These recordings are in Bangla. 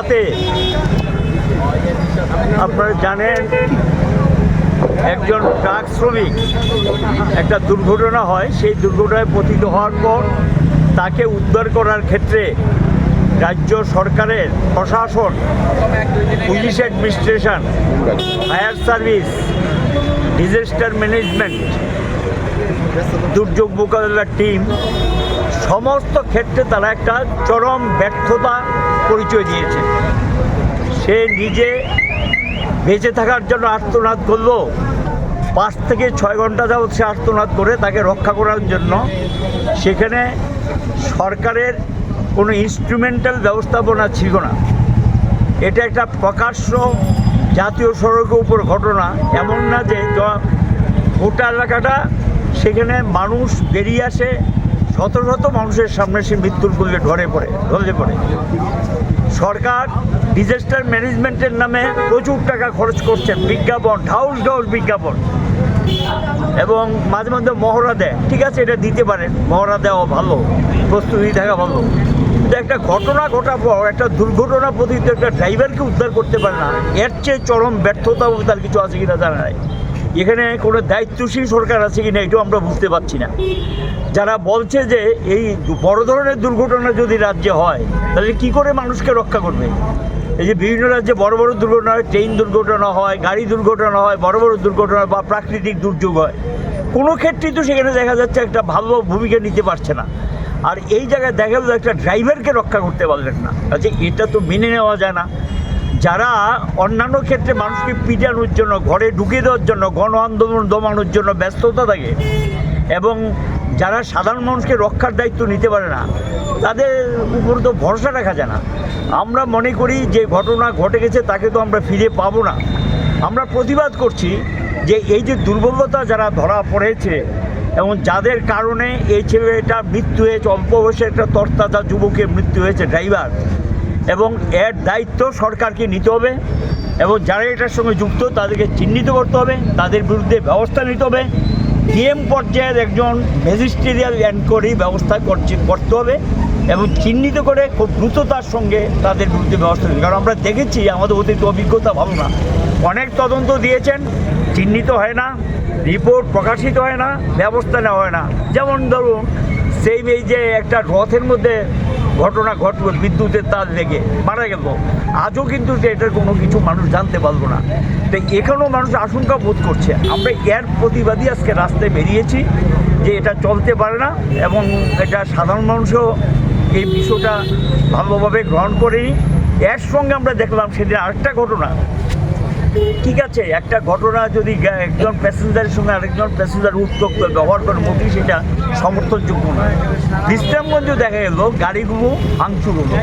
রাতে আপনারা জানেন, একজন ট্রাক শ্রমিক, একটা দুর্ঘটনা হয়, সেই দুর্ঘটনায় পতিত হওয়ার পর তাকে উদ্ধার করার ক্ষেত্রে রাজ্য সরকারের প্রশাসন, police administration, fire service, disaster management, দুর্যোগ মোকাবিলার টিম সমস্ত ক্ষেত্রে তারা একটা চরম ব্যর্থতা পরিচয় দিয়েছে। সে নিজে বেঁচে থাকার জন্য আর্তনাদ করল। পাঁচ থেকে ছয় ঘণ্টা যাবৎ সে আর্তনাদ করে তাকে রক্ষা করার জন্য। সেখানে সরকারের কোনো ইনস্ট্রুমেন্টাল ব্যবস্থাপনা ছিল না। এটা একটা প্রকাশ্য জাতীয় সড়কের উপর ঘটনা। এমন না যে গোটা এলাকাটা সেখানে মানুষ বেরিয়ে আসে শত শত মানুষের সামনে সে মৃত্যুর কোলে ঢরে পড়ে ঢলে পড়ে। সরকার ডিজাস্টার ম্যানেজমেন্টের নামে প্রচুর টাকা খরচ করছেন বিজ্ঞাপন, ঢাউস ঢাউস বিজ্ঞাপন। এবং মাঝে মধ্যে মহড়া দেয়। ঠিক আছে, এটা দিতে পারেন মহড়া দেওয়া ভালো, প্রস্তুতি থাকা ভালো। কিন্তু একটা ঘটনা ঘটার পর, একটা দুর্ঘটনা পতিত একটা ড্রাইভারকে উদ্ধার করতে পারে না। এর চেয়ে চরম ব্যর্থতা তার কিছু আছে কিনা জানা নাই। এখানে কোনো দায়িত্বশীল সরকার আছে কি না এটাও আমরা বুঝতে পারছি না। যারা বলছে যে এই বড় ধরনের দুর্ঘটনা যদি রাজ্যে হয়, তাহলে কি করে মানুষকে রক্ষা করবে? এই যে বিভিন্ন রাজ্যে বড় বড় দুর্ঘটনা হয়, ট্রেন দুর্ঘটনা হয়, গাড়ি দুর্ঘটনা হয়, বড় বড় দুর্ঘটনা বা প্রাকৃতিক দুর্যোগ হয়। কোনো ক্ষেত্রেই তো সেখানে দেখা যাচ্ছে একটা ভালো ভূমিকা নিতে পারছে না। আর এই জায়গায় দেখা গেল একটা ড্রাইভারকে রক্ষা করতে পারলেন না। আচ্ছা এটা তো মেনে নেওয়া যায় না। যারা অন্যান্য ক্ষেত্রে মানুষকে পিটানোর জন্য, ঘরে ঢুকিয়ে দেওয়ার জন্য, গণ আন্দোলন দমানোর জন্য ব্যস্ততা থাকে এবং যারা সাধারণ মানুষকে রক্ষার দায়িত্ব নিতে পারে না, তাদের উপর তো ভরসা রাখা যায় না। আমরা মনে করি যে ঘটনা ঘটে গেছে, তাকে তো আমরা ফিরে পাবো না। আমরা প্রতিবাদ করছি যে এই যে দুর্বলতা যারা ধরা পড়েছে এবং যাদের কারণে এই ছেলেটা মৃত্যু হয়েছে, অল্প বয়সে একটা তরতাজা যুবকের মৃত্যু হয়েছে, ড্রাইভার এবং এর দায়িত্ব সরকারকে নিতে হবে এবং যারা এটার সঙ্গে যুক্ত তাদেরকে চিহ্নিত করতে হবে, তাদের বিরুদ্ধে ব্যবস্থা নিতে হবে। ডিএম পর্যায়ের একজন ম্যাজিস্ট্রিয়াল এনকোয়ারি ব্যবস্থা করছে করতে হবে এবং চিহ্নিত করে খুব দ্রুততার সঙ্গে তাদের বিরুদ্ধে ব্যবস্থা নিতে কারণ আমরা দেখেছি, আমাদের অতীত অভিজ্ঞতা ভালো না অনেক তদন্ত দিয়েছেন, চিহ্নিত হয় না, রিপোর্ট প্রকাশিত হয় না, ব্যবস্থা নেওয়া হয় না। যেমন ধরুন সেই এই যে একটা রথের মধ্যে ঘটনা ঘটবে, বিদ্যুতের তার লেগে। মারা গেল। আজও কিন্তু যে এটার কোনো কিছু মানুষ জানতে পারব না। তো এখানেও মানুষ আশঙ্কা বোধ করছে। আমরা এর প্রতিবাদী আজকে রাস্তায় বেরিয়েছি যে এটা চলতে পারে না এবং এটা সাধারণ মানুষও এই বিষয়টা ভালোভাবে গ্রহণ করেনি। এর সঙ্গে আমরা দেখলাম সেদিন আরেকটা ঘটনা। ঠিক আছে, একটা ঘটনা যদি একজন প্যাসেঞ্জারের সঙ্গে আরেকজন প্যাসেঞ্জার উত্তক্ত, ব্যবহার করে মোটেই সেটা সমর্থনযোগ্য নয়। বিশ্রামগঞ্জ দেখা গেল, গাড়িগুলো ভাঙচুর হলো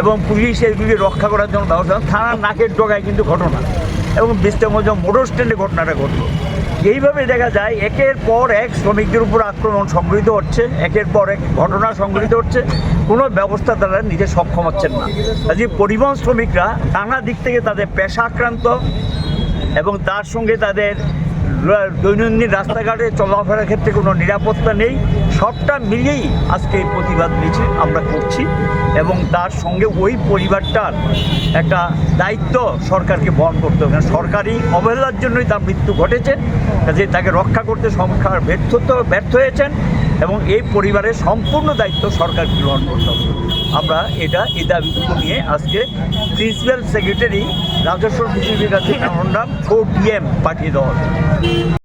এবং পুলিশ এগুলি রক্ষা করার জন্য ব্যবস্থা থানার নাকের ডগায় কিন্তু ঘটনা। এবং বিশ্রামগঞ্জ মোটর স্ট্যান্ডে ঘটনাটা ঘটলো। এইভাবে দেখা যায়, একের পর এক শ্রমিকদের উপর আক্রমণ সংগৃহীত হচ্ছে, একের পর এক ঘটনা সংগৃহীত হচ্ছে, কোনো ব্যবস্থা তারা নিজে সক্ষম হচ্ছেন না। কাজে পরিবহন শ্রমিকরা নানা দিক থেকে তাদের পেশা আক্রান্ত এবং তার সঙ্গে তাদের দৈনন্দিন রাস্তাঘাটে চলাফেরার ক্ষেত্রে কোনো নিরাপত্তা নেই। সবটা মিলিয়েই আজকে এই প্রতিবাদ মিছিল আমরা করছি এবং তার সঙ্গে ওই পরিবারটার একটা দায়িত্ব সরকারকে বহন করতে হবে। সরকারি অবহেলার জন্যই তার মৃত্যু ঘটেছে কাজে তাকে রক্ষা করতে সরকার ব্যর্থ ব্যর্থ হয়েছেন এবং এই পরিবারের সম্পূর্ণ দায়িত্ব সরকারকে গ্রহণ করতে হবে। আমরা এটা এই দাবিগুলো নিয়ে আজকে প্রিন্সিপাল সেক্রেটারি রাজস্ব বিসিবির কাছে মেমোরান্ডাম ফোর ডিএম পাঠিয়ে দেওয়া হবে।